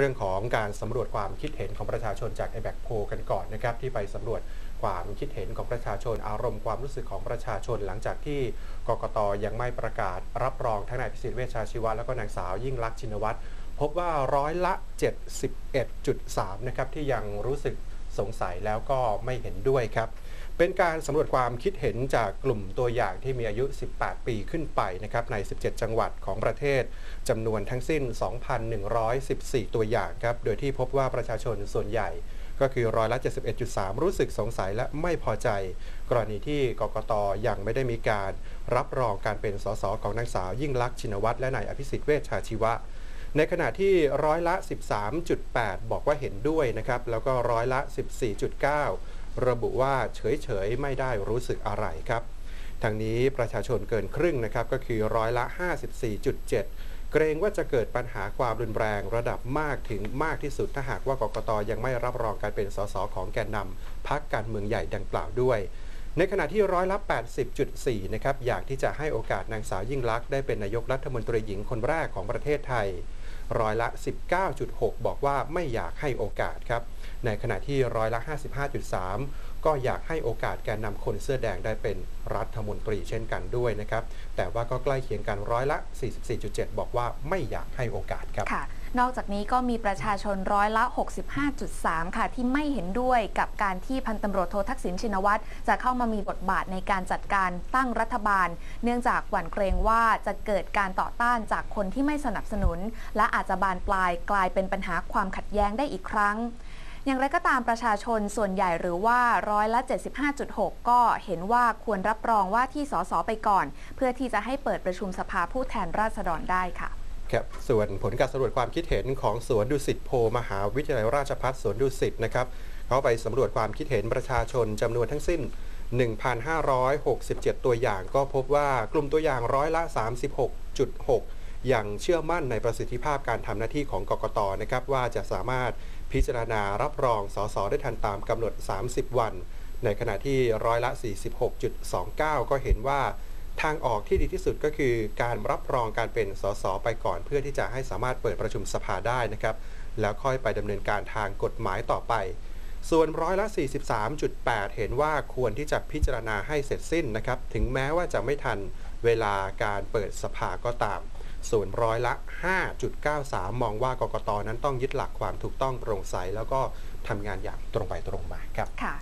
เรื่องของการสำรวจความคิดเห็นของประชาชนจาก a b a c โพกันก่อนนะครับที่ไปสำรวจความคิดเห็นของประชาชนอารมณ์ความรู้สึกของประชาชน หลังจากที่กกตยังไม่ประกาศ รับรองทั้งนายพิสิทธิ์เวชชาชีวะแล้วก็นางสาวยิ่งลักษณ์ชินวัตรพบว่าร้อยละ 71.3 นะครับที่ยังรู้สึกสงสัยแล้วก็ไม่เห็นด้วยครับ เป็นการสำรวจความคิดเห็นจากกลุ่มตัวอย่างที่มีอายุ 18 ปีขึ้นไปนะครับใน 17 จังหวัดของประเทศจำนวนทั้งสิ้น 2,114 ตัวอย่างครับ โดยที่พบว่าประชาชนส่วนใหญ่ก็คือร้อยละ 71.3 รู้สึกสงสัยและไม่พอใจ กรณีที่กกตยังไม่ได้มีการรับรองการเป็นสสของนางสาวยิ่งลักษณ์ชินวัตรและนายอภิสิทธิ์เวชชาชีวะ ในขณะที่ร้อยละ 13.8 บอกว่าเห็นด้วยนะครับ แล้วก็ร้อยละ 14.9 ระบุว่าเฉยๆ ไม่ได้รู้สึกอะไรครับทางนี้ประชาชนเกินครึ่งนะครับก็คือร้อยละ 54.7 เกรงว่าจะเกิดปัญหาความรุนแรงระดับมากถึงมากที่สุด ถ้าหากว่ากกตยังไม่รับรองการเป็นสสของแกนนำพักการเมืองใหญ่ดังกล่าวด้วย ในขณะที่ร้อยละ 80.4 นะครับอยากที่จะให้โอกาสนางสาวยิ่งลักษณ์ได้เป็นนายกรัฐมนตรีหญิงคนแรกของประเทศไทย ร้อยละ 19.6 บอกว่าไม่อยากให้โอกาสครับ ในขณะที่ร้อยละ 55.3 ก็อยากให้โอกาสแกนนำคนเสื้อแดงได้เป็นรัฐมนตรีเช่นกันด้วยนะครับ แต่ว่าก็ใกล้เคียงกันร้อยละ 44.7 บอกว่าไม่อยากให้โอกาสครับ นอกจากนี้ก็มีประชาชนร้อยละ 65.3 ค่ะ ที่ไม่เห็นด้วยกับการที่พันตำรวจโททักษิณชินวัตรจะเข้ามามีบทบาทในการจัดการตั้งรัฐบาล เนื่องจากหวั่นเกรงว่าจะเกิดการต่อต้านจากคนที่ไม่สนับสนุน และอาจจะบานปลายกลายเป็นปัญหาความขัดแย้งได้อีกครั้งอย่างไรก็ตามประชาชนส่วนใหญ่หรือว่าร้อยละ 75.6 ก็เห็นว่าควรรับรองว่าที่สสไปก่อน เพื่อที่จะให้เปิดประชุมสภาผู้แทนราษฎรได้ค่ะ ครับส่วนผลการสำรวจความคิดเห็นของสวนดุสิตโพลมหาวิทยาลัยราชภัฏสวนดุสิตนะครับเขาไปสำรวจความคิดเห็นประชาชนจำนวนทั้งสิ้น 1,567 ตัวอย่างก็พบว่ากลุ่มตัวอย่างร้อยละ 36.6 อย่างเชื่อมั่นในประสิทธิภาพการทำหน้าที่ของกกตนะครับว่าจะสามารถพิจารณารับรองสสได้ทันตามกำหนด 30 วัน ในขณะที่ร้อยละ 46.29 ก็เห็นว่า ทางออกที่ดีที่สุดก็คือการรับรองการเป็นสสไปก่อนเพื่อที่จะให้สามารถเปิดประชุมสภาได้นะครับ แล้วค่อยไปดำเนินการทางกฎหมายต่อไป ส่วนร้อยละ 43.8 เห็นว่าควรที่จะพิจารณาให้เสร็จสิ้นนะครับ ถึงแม้ว่าจะไม่ทันเวลาการเปิดสภาก็ตาม ส่วนร้อยละ 5.93 มองว่ากกตนั้นต้องยึดหลักความถูกต้องโปร่งใส แล้วก็ทำงานอย่างตรงไปตรงมาครับค่ะ